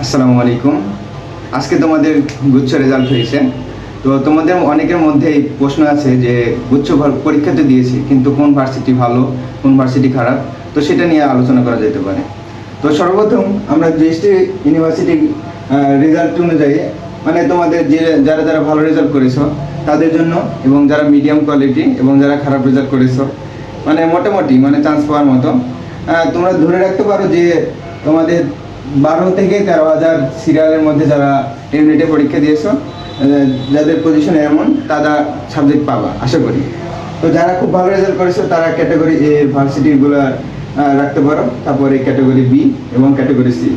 আসসালামু আলাইকুম। আজকে তোমাদের গুচ্ছ রেজাল্ট হয়েছে। তো তোমাদের অনেকের মধ্যেই প্রশ্ন আছে যে, গুচ্ছ ভর- পরীক্ষা তো দিয়েছি, কিন্তু কোন ভার্সিটি ভালো, কোন ভার্সিটি খারাপ? তো সেটা নিয়ে আলোচনা করা যেতে পারে। তো সর্বপ্রথম আমরা জিএসটি ইউনিভার্সিটি রেজাল্ট অনুযায়ী মানে তোমাদের যে, যারা যারা ভালো রেজাল্ট করেছ, তাদের জন্য এবং যারা মিডিয়াম কোয়ালিটি এবং যারা খারাপ রেজাল্ট করেছ মানে মোটামুটি মানে চান্স পাওয়ার মতো। তোমরা ধরে রাখতে পারো যে, তোমাদের বারো থেকে তেরো হাজার সিরিয়ালের মধ্যে যারা ইউনিটে পরীক্ষা দিয়েছ যাদের পজিশন এমন, তারা সাবজেক্ট পাবা, আশা করি। তো যারা খুব ভালো রেজাল্ট করেছ, তারা ক্যাটাগরি এ ভার্সিটিগুলো রাখতে পারো। তারপরে ক্যাটাগরি বি এবং ক্যাটাগরি সি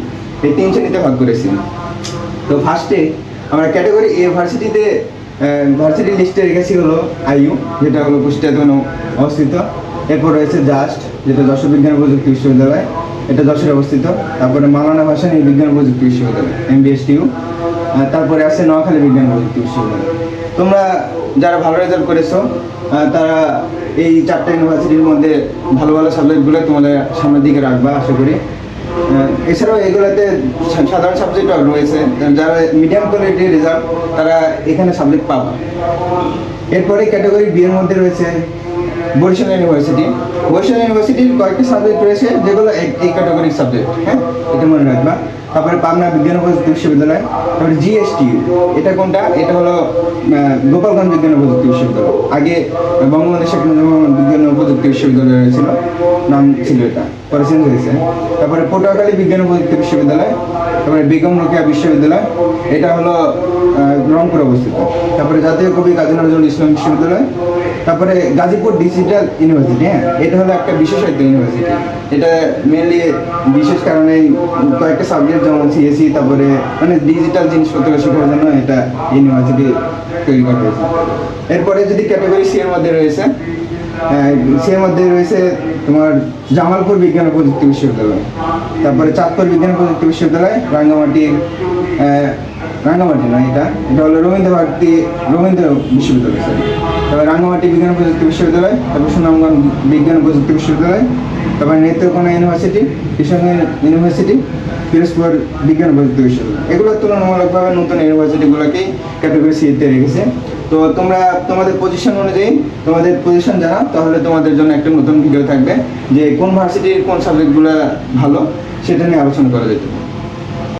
এই তিন শ্রেণীতে ভাগ করেছি। তো ফার্স্টে আমরা ক্যাটাগরি এ ভার্সিটিতে ভার্সিটি লিস্টে রেখেছি হলো আইইউ, যেটা হলো কুষ্টিয়াতে কোনো অবস্থিত। এরপর রয়েছে জাস্ট যেটা যশোর বিজ্ঞান প্রযুক্তি বিশ্ববিদ্যালয়। এটা যশোরে অবস্থিত। তারপরে মালানা ভাসানী বিজ্ঞান প্রযুক্তি বিশ্ববিদ্যালয় এমবিএসটিউ তারপরে আছে নোয়াখালী বিজ্ঞান প্রযুক্তি বিশ্ববিদ্যালয়। তোমরা যারা ভালো রেজাল্ট করেছ তারা এই চারটা ইউনিভার্সিটির মধ্যে ভালো ভালো সাবজেক্টগুলো তোমাদের সামনের দিকে রাখবা, আশা করি। এছাড়াও এগুলোতে সাধারণ সাবজেক্টও রয়েছে। যারা মিডিয়াম কোয়ালিটির রেজাল্ট তারা এখানে সাবজেক্ট পাবে। এরপরে ক্যাটাগরি বি এর মধ্যে রয়েছে বরিশাল ইউনিভার্সিটি বরিশাল ইউনিভার্সিটির কয়েকটি সাবজেক্ট রয়েছে, যেগুলো এই- ক্যাটাগরির সাবজেক্ট হ্যাঁ? এটা মনে রাখবা। তারপরে পাবনা বিজ্ঞান প্রযুক্তি বিশ্ববিদ্যালয়, তারপরে জিএসটি এটা কোনটা? এটা হলো গোপালগঞ্জ বিজ্ঞান প্রযুক্তি বিশ্ববিদ্যালয়। আগে বঙ্গবন্ধু শেখ মুজিবুর বিজ্ঞান প্রযুক্তি বিশ্ববিদ্যালয় ছিল নাম ছিল এটা। পরে চেঞ্জ হয়েছে। তারপরে পটুয়াখালী বিজ্ঞান প্রযুক্তি বিশ্ববিদ্যালয়, তারপরে বেগম রোকেয়া বিশ্ববিদ্যালয়। এটা হলো রংপুর অবস্থিত। তারপরে জাতীয় কবি কাজী নজরুল ইসলাম বিশ্ববিদ্যালয় তারপরে গাজীপুর ডিজিটাল ইউনিভার্সিটি হ্যাঁ? এটা হলো একটা বিশেষায়িত ইউনিভার্সিটি এটা মেনলি বিশেষ কারণে কয়েকটা সাবজেক্ট যেমন সিএসসি তারপরে মানে ডিজিটাল জিনিসপত্র শেখার জন্য এটা ইউনিভার্সিটি তৈরি করা হয়েছে। এরপরে যদি ক্যাটাগরি সি এর মধ্যে রয়েছে সি মধ্যে রয়েছে তোমার জামালপুর বিজ্ঞান প্রযুক্তি বিশ্ববিদ্যালয়। তারপরে চাঁদপুর বিজ্ঞান প্রযুক্তি বিশ্ববিদ্যালয়, রাঙ্গামাটি রাঙ্গামাটি না এটা। এটা হলো রবীন্দ্র ভারতী রবীন্দ্র বিশ্ববিদ্যালয়, sorry। তারপরে রাঙ্গামাটি বিজ্ঞান প্রযুক্তি বিশ্ববিদ্যালয়, তারপর সুনামগঞ্জ বিজ্ঞান প্রযুক্তি বিশ্ববিদ্যালয়, তারপর নেত্রকোনা ইউনিভার্সিটি কৃষ্ণ ইউনিভার্সিটি, পিরোজপুর বিজ্ঞান প্রযুক্তি বিশ্ববিদ্যালয়। এগুলো তুলনামূলকভাবে নতুন ইউনিভার্সিটিগুলোকেই ক্যাটাগরি সিতে রেখেছে। তো তোমরা তোমাদের পজিশন অনুযায়ী, তোমাদের পজিশন জানা তাহলে তোমাদের জন্য একটা নতুন ভিডিও থাকবে যে কোন ভার্সিটির কোন সাবজেক্টগুলো ভালো, সেটা নিয়ে আলোচনা করা যেতে